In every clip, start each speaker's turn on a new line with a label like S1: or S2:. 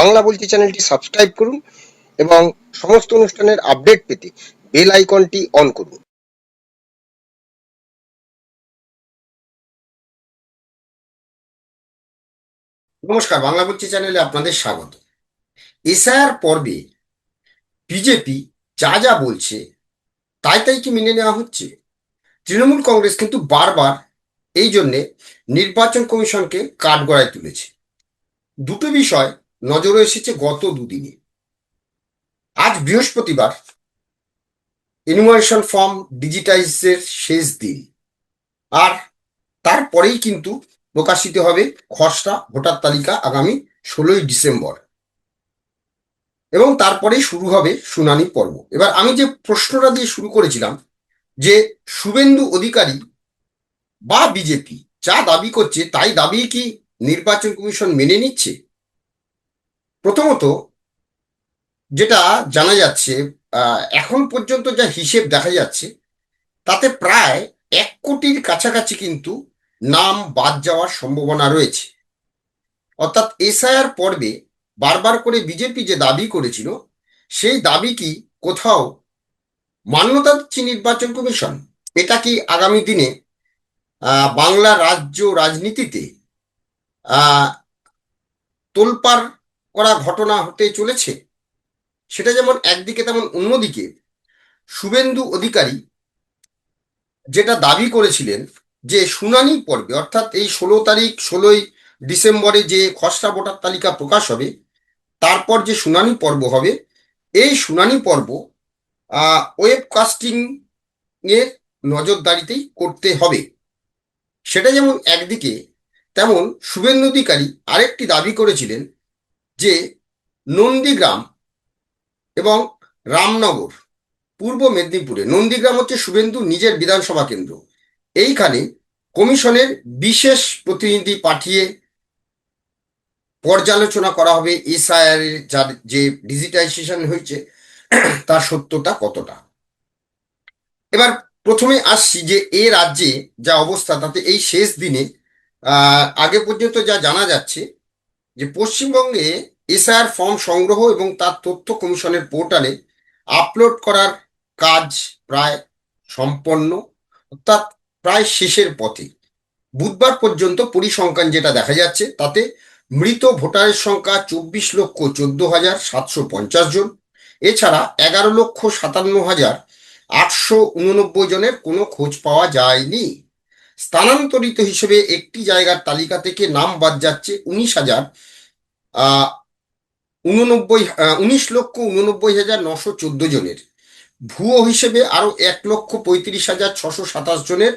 S1: বাংলা বলছি চ্যানেলটি সাবস্ক্রাইব করুন এবং সমস্ত অনুষ্ঠানের আপডেট পেতে বেল আইকনটি অন করুন।
S2: নমস্কার, বাংলা বলছি চ্যানেলে আপনাদের স্বাগত। এসআইআর পর্বে বিজেপি যা যা বলছে তাই তাই কি মেনে নেওয়া হচ্ছে? তৃণমূল কংগ্রেস কিন্তু বারবার এই জন্যে নির্বাচন কমিশনকে কাঠগড়ায় তুলেছে। দুটো বিষয় নজরে এসেছে গত দুদিনে। আজ বৃহস্পতিবার ইনভোভেশন ফর্ম ডিজিটাইজের শেষ দিন। আর তারপরেই কিন্তু প্রকাশিত হবে খসড়া ভোটার তালিকা আগামী ষোলোই ডিসেম্বর। এবং তারপরেই শুরু হবে শুনানি পর্ব। এবার আমি যে প্রশ্নটা দিয়ে শুরু করেছিলাম, যে শুভেন্দু অধিকারী বা বিজেপি যা দাবি করছে, তাই দাবি কি নির্বাচন কমিশন মেনে নিচ্ছে? প্রথমত, যেটা জানা যাচ্ছে এখন পর্যন্ত যা হিসেব দেখা যাচ্ছে, তাতে প্রায় এক কোটির কাছাকাছি কিন্তু নাম বাদ যাওয়ার সম্ভাবনা রয়েছে। অর্থাৎ এসআইআর পর্বে বারবার করে বিজেপি যে দাবি করেছিল, সেই দাবি কি কোথাও মান্যতা দিচ্ছে নির্বাচন কমিশন? এটা কি আগামী দিনে বাংলা রাজ্য রাজনীতিতে তোলপাড় করা ঘটনা হতে চলেছে। সেটা যেমন একদিকে তেমন অন্যদিকে শুভেন্দু অধিকারী যেটা দাবি করেছিলেন যে শুনানি পর্বে, অর্থাৎ এই ষোলো তারিখ, ষোলোই ডিসেম্বরে যে খসড়া ভোটার তালিকা প্রকাশ হবে, তারপর যে শুনানি পর্ব হবে, এই শুনানি পর্ব ওয়েব কাস্টিং এর নজরদারিতেই করতে হবে। সেটা যেমন একদিকে, তেমন শুভেন্দু অধিকারী আরেকটি দাবি করেছিলেন যে নন্দীগ্রাম এবং রামনগর, পূর্ব মেদিনীপুরে, নন্দীগ্রাম হচ্ছে শুভেন্দু নিজের বিধানসভা কেন্দ্র। এইখানে কমিশনের বিশেষ প্রতিনিধি পাঠিয়ে পর্যালোচনা করা হবে এসআইআর যার যে ডিজিটাইজেশন হয়েছে, তার সত্যতা কতটা। এবার প্রথমে আসছি যে এ রাজ্যে যা অবস্থা, তাতে এই শেষ দিনে আগে পর্যন্ত যা জানা যাচ্ছে যে পশ্চিমবঙ্গে এসআইআর ফর্ম সংগ্রহ এবং তার তথ্য কমিশনের পোর্টালে আপলোড করার কাজ প্রায় সম্পন্ন, অর্থাৎ প্রায় শেষের পথে। বুধবার পর্যন্ত পরিসংখ্যান যেটা দেখা যাচ্ছে, তাতে মৃত ভোটারের সংখ্যা চব্বিশ লক্ষ চোদ্দ হাজার সাতশো পঞ্চাশ জন। এছাড়া এগারো লক্ষ সাতান্ন হাজার আটশো উননব্বই জনের কোনো খোঁজ পাওয়া যায়নি। স্থানান্তরিত হিসেবে একটি জায়গার তালিকা থেকে নাম বাদ যাচ্ছে উনিশ হাজার উননব্বই উনিশ লক্ষ উননব্বই হাজার নশো চোদ্দ জনের। ভুয়ো হিসেবে আরও এক লক্ষ পঁয়ত্রিশ হাজার ছশো সাতাশ জনের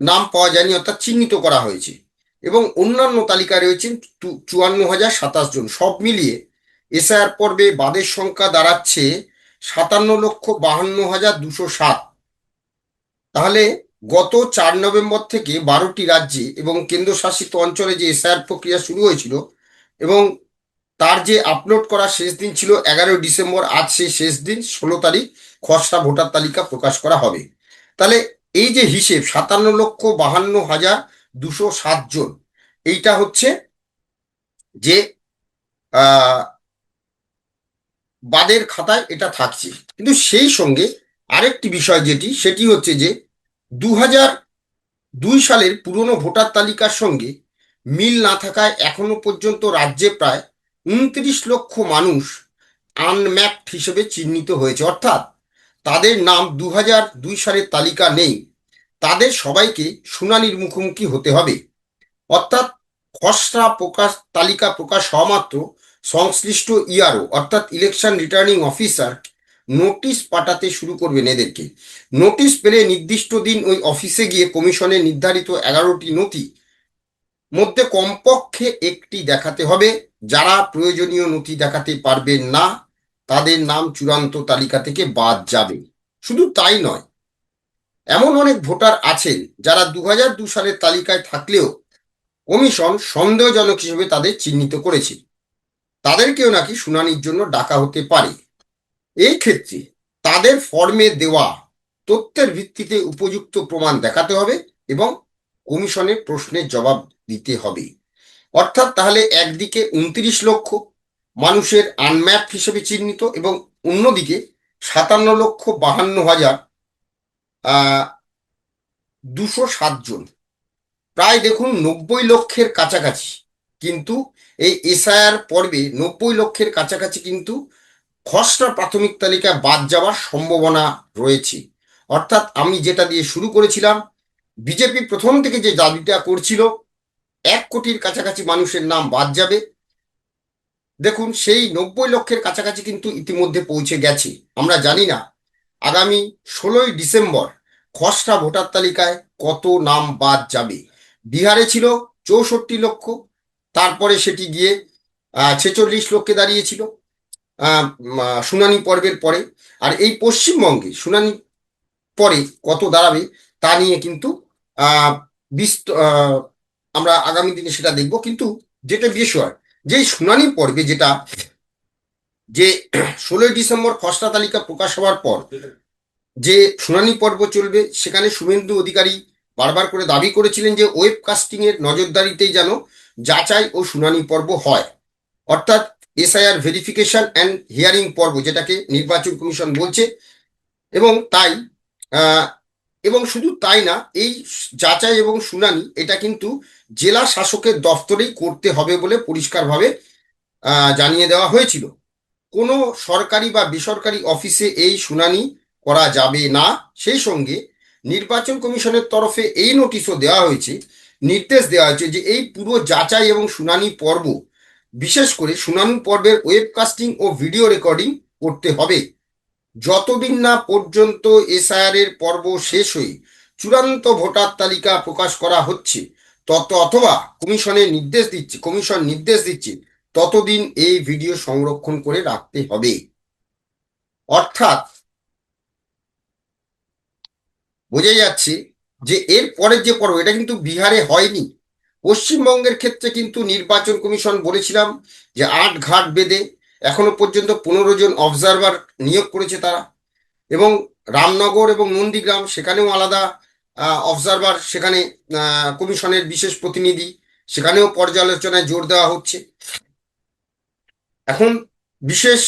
S2: নাম পাওয়া যায়নি, অর্থাৎ চিহ্নিত করা হয়েছে। এবং অন্যান্য তালিকায় রয়েছেন চুয়ান্ন হাজার সাতাশ জন। সব মিলিয়ে এসআইআর পর্বে বাদের সংখ্যা দাঁড়াচ্ছে সাতান্ন লক্ষ বাহান্ন হাজার দুশো সাত। তাহলে গত চার নভেম্বর থেকে বারোটি রাজ্যে এবং কেন্দ্রশাসিত অঞ্চলে যে এসআইআর প্রক্রিয়া শুরু হয়েছিল এবং তার যে আপলোড করা শেষ দিন ছিল এগারোই ডিসেম্বর, আজ সেই শেষ দিন, ষোলো তারিখ, খসড়া ভোটার তালিকা প্রকাশ করা হবে। তাহলে এই যে হিসেব, সাতান্ন লক্ষ বাহান্ন হাজার দুশো জন, এইটা হচ্ছে যে বাদের খাতায় এটা থাকছে। কিন্তু সেই সঙ্গে আরেকটি বিষয় যেটি, সেটি হচ্ছে যে দু দুই সালের পুরনো ভোটার তালিকার সঙ্গে মিল না থাকায় এখনও পর্যন্ত রাজ্যে প্রায় উনত্রিশ লক্ষ মানুষ আনম্যাপড হিসেবে চিহ্নিত হয়েছে। অর্থাৎ তাদের নাম দু হাজার দুই সালের তালিকা নেই। তাদের সবাইকে শুনানির মুখোমুখি হতে হবে। অর্থাৎ খসড়া প্রকাশ, তালিকা প্রকাশ হওয়া মাত্র সংশ্লিষ্ট ইয়ারও অর্থাৎ ইলেকশন রিটার্নিং অফিসার নোটিশ পাঠাতে শুরু করবেন এদেরকে। নোটিশ পেলে নির্দিষ্ট দিন ওই অফিসে গিয়ে কমিশনের নির্ধারিত এগারোটি নথি মধ্যে কমপক্ষে একটি দেখাতে হবে। যারা প্রয়োজনীয় নথি দেখাতে পারবেন না, তাদের নাম চূড়ান্ত তালিকা থেকে বাদ যাবে। শুধু তাই নয়, এমন অনেক ভোটার আছেন যারা দু সালের তালিকায় থাকলেও কমিশন সন্দেহজনক হিসেবে তাদের চিহ্নিত করেছে। তাদেরকেও নাকি শুনানির জন্য ডাকা হতে পারে। এই ক্ষেত্রে তাদের ফর্মে দেওয়া তথ্যের ভিত্তিতে উপযুক্ত প্রমাণ দেখাতে হবে এবং কমিশনের প্রশ্নের জবাব দিতে হবে। অর্থাৎ তাহলে একদিকে উনত্রিশ লক্ষ মানুষের আনম্যাপ হিসেবে চিহ্নিত এবং অন্যদিকে সাতান্ন লক্ষ বাহান্ন হাজার দুশো সাতজন প্রায় দেখুন নব্বই লক্ষের কাছাকাছি। কিন্তু এই এসআইআর পর্বে নব্বই লক্ষের কাছাকাছি কিন্তু খসড়া প্রাথমিক তালিকায় বাদ যাওয়ার সম্ভাবনা রয়েছে। অর্থাৎ আমি যেটা দিয়ে শুরু করেছিলাম বিজেপি প্রথম থেকে যে দাবিটা করছিল, এক কোটির কাছাকাছি মানুষের নাম বাদ যাবে। দেখুন, সেই নব্বই লক্ষের কাছাকাছি কিন্তু ইতিমধ্যে পৌঁছে গেছে। আমরা জানি না আগামী ষোলোই ডিসেম্বর খসড়া ভোটার তালিকায় কত নাম বাদ যাবে। বিহারে ছিল চৌষট্টি লক্ষ, তারপরে সেটি গিয়ে ছেচল্লিশ লক্ষে দাঁড়িয়েছিল শুনানি পর্বের পরে। আর এই পশ্চিমবঙ্গে শুনানি পরে কত দাঁড়াবে তা নিয়ে কিন্তু আমরা আগামী দিনে সেটা দেখব। কিন্তু যেটা বিষয় যে শুনানি পর্বে যেটা, যে ষোলোই ডিসেম্বর খসড়া তালিকা প্রকাশ হওয়ার পর যে শুনানি পর্ব চলবে, সেখানে শুভেন্দু অধিকারী বারবার করে দাবি করেছিলেন যে ওয়েব কাস্টিং এর নজরদারিতেই যেন যাচাই ও শুনানি পর্ব হয়। অর্থাৎ এসআইআর ভেরিফিকেশন অ্যান্ড হিয়ারিং পর্ব, যেটাকে নির্বাচন কমিশন বলছে। এবং তাই এবং শুধু তাই না, এই যাচাই এবং শুনানি, এটা কিন্তু জেলা শাসকের দফতরেই করতে হবে বলে পরিষ্কারভাবে জানিয়ে দেওয়া হয়েছিল। কোনো সরকারি বা বেসরকারি অফিসে এই শুনানি করা যাবে না। সেই সঙ্গে নির্বাচন কমিশনের তরফে এই নোটিশও দেওয়া হয়েছে, নির্দেশ দেওয়া হয়েছে যে এই পুরো যাচাই এবং শুনানি পর্ব, বিশেষ করে শুনানি পর্বের ওয়েবকাস্টিং ও ভিডিও রেকর্ডিং করতে হবে। যতদিন না পর্যন্ত এসআইআর এর পর্ব শেষ হয়ে চূড়ান্ত ভোটার তালিকা প্রকাশ করা হচ্ছে, তত অথবা কমিশনের নির্দেশ দিচ্ছে, কমিশন নির্দেশ দিচ্ছে, ততদিন এই ভিডিও সংরক্ষণ করে রাখতে হবে। অর্থাৎ বোঝা যাচ্ছে যে এর পরের যে পর্ব, এটা কিন্তু বিহারে হয়নি। পশ্চিমবঙ্গের ক্ষেত্রে কিন্তু নির্বাচন কমিশন বলেছিলাম যে আট ঘাট বেঁধে এখনও পর্যন্ত পনেরো জন অবজারভার নিয়োগ করেছে তারা। এবং রামনগর এবং নন্দীগ্রাম সেখানেও আলাদা অবজারভার সেখানে কমিশনের বিশেষ প্রতিনিধি, সেখানেও পর্যালোচনায় জোর দেওয়া হচ্ছে। এখন বিশেষ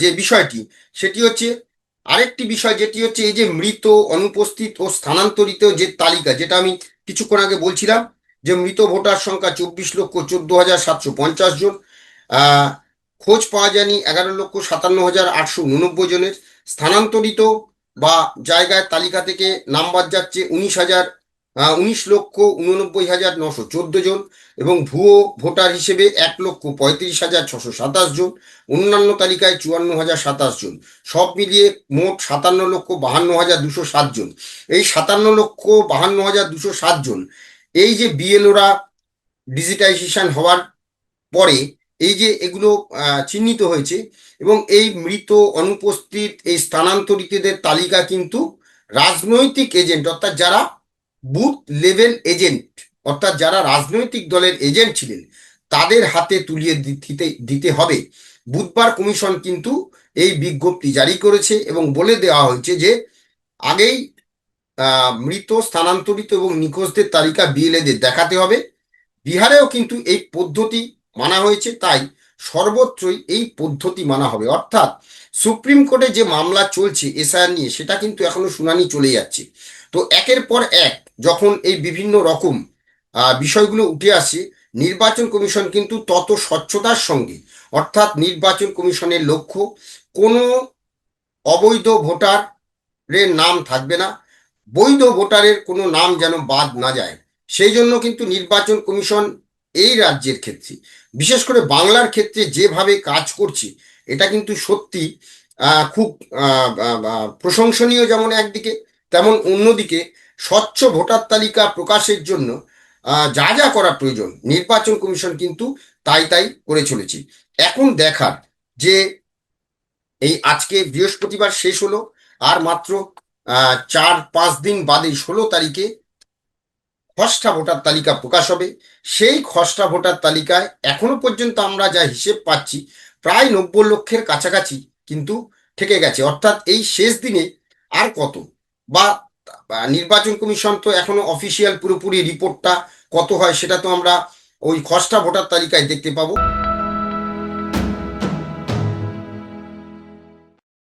S2: যে বিষয়টি, সেটি হচ্ছে আরেকটি বিষয়, যেটি হচ্ছে এই যে মৃত, অনুপস্থিত ও স্থানান্তরিত যে তালিকা, যেটা আমি কিছুক্ষণ আগে বলছিলাম, যে মৃত ভোটার সংখ্যা চব্বিশ লক্ষ চোদ্দ হাজার সাতশো পঞ্চাশ জন খোঁজ পাওয়া যায়নি এগারো লক্ষ সাতান্ন হাজার আটশো উননব্বই জনের। স্থানান্তরিত বা জায়গায় তালিকা থেকে নাম্বার যাচ্ছে উনিশ হাজার উনিশ লক্ষ উননব্বই হাজার নশো চোদ্দ জন এবং ভুয়ো ভোটার হিসেবে এক লক্ষ পঁয়ত্রিশ হাজার ছশো সাতাশ জন। অন্যান্য তালিকায় চুয়ান্ন হাজার সাতাশ জন। সব মিলিয়ে মোট সাতান্ন লক্ষ বাহান্ন হাজার দুশো সাত জন। এই সাতান্ন লক্ষ বাহান্ন হাজার দুশো সাত জন, এই যে বিএলওরা ডিজিটাইজেশন হওয়ার পরে এই যে এগুলো চিহ্নিত হয়েছে এবং এই মৃত অনুপস্থিত এই স্থানান্তরিতদের তালিকা কিন্তু রাজনৈতিক এজেন্ট, অর্থাৎ যারা বুথ লেভেল এজেন্ট, অর্থাৎ যারা রাজনৈতিক দলের এজেন্ট ছিলেন, তাদের হাতে তুলিয়ে দিতে দিতে হবে। বুধবার কমিশন কিন্তু এই বিজ্ঞপ্তি জারি করেছে এবং বলে দেওয়া হয়েছে যে আগেই মৃত, স্থানান্তরিত এবং নিখোঁজদের তালিকা বিএলএদের দেখাতে হবে। বিহারেও কিন্তু এই পদ্ধতি মানা হয়েছে, তাই সর্বত্রই এই পদ্ধতি মানা হবে। অর্থাৎ সুপ্রিম কোর্টে যে মামলা চলছে, এসআইআর নিয়ে, সেটা কিন্তু এখনও শুনানি চলে যাচ্ছে। তো একের পর এক যখন এই বিভিন্ন রকম বিষয়গুলো উঠে আসে, নির্বাচন কমিশন কিন্তু তত স্বচ্ছতার সঙ্গে, অর্থাৎ নির্বাচন কমিশনের লক্ষ্য কোনো অবৈধ ভোটারের নাম থাকবে না, বৈধ ভোটারের কোনো নাম যেন বাদ না যায়। সেই জন্য কিন্তু নির্বাচন কমিশন এই রাজ্যের ক্ষেত্রে। বিশেষ করে বাংলার ক্ষেত্রে যেভাবে কাজ করছে, এটা কিন্তু সত্যি খুব প্রশংসনীয় যেমন একদিকে, তেমন অন্যদিকে স্বচ্ছ ভোটার তালিকা প্রকাশের জন্য যা যা করা প্রয়োজন, নির্বাচন কমিশন কিন্তু তাই তাই করে চলেছে। এখন দেখার যে এই আজকে বৃহস্পতিবার শেষ হলো, আর মাত্র চার পাঁচ দিন বাদে ষোলো তারিখে খসড়া ভোটার তালিকা প্রকাশ হবে। সেই খসড়া ভোটার তালিকায় এখনও পর্যন্ত আমরা যা হিসেব পাচ্ছি, প্রায় নব্বই লক্ষের কাছাকাছি কিন্তু থেকে গেছে। অর্থাৎ এই শেষ দিনে আর কত? বা নির্বাচন কমিশন তো এখনও অফিসিয়াল পুরোপুরি রিপোর্টটা কত হয় সেটা তো আমরা ওই খসড়া ভোটার তালিকায় দেখতে পাবো।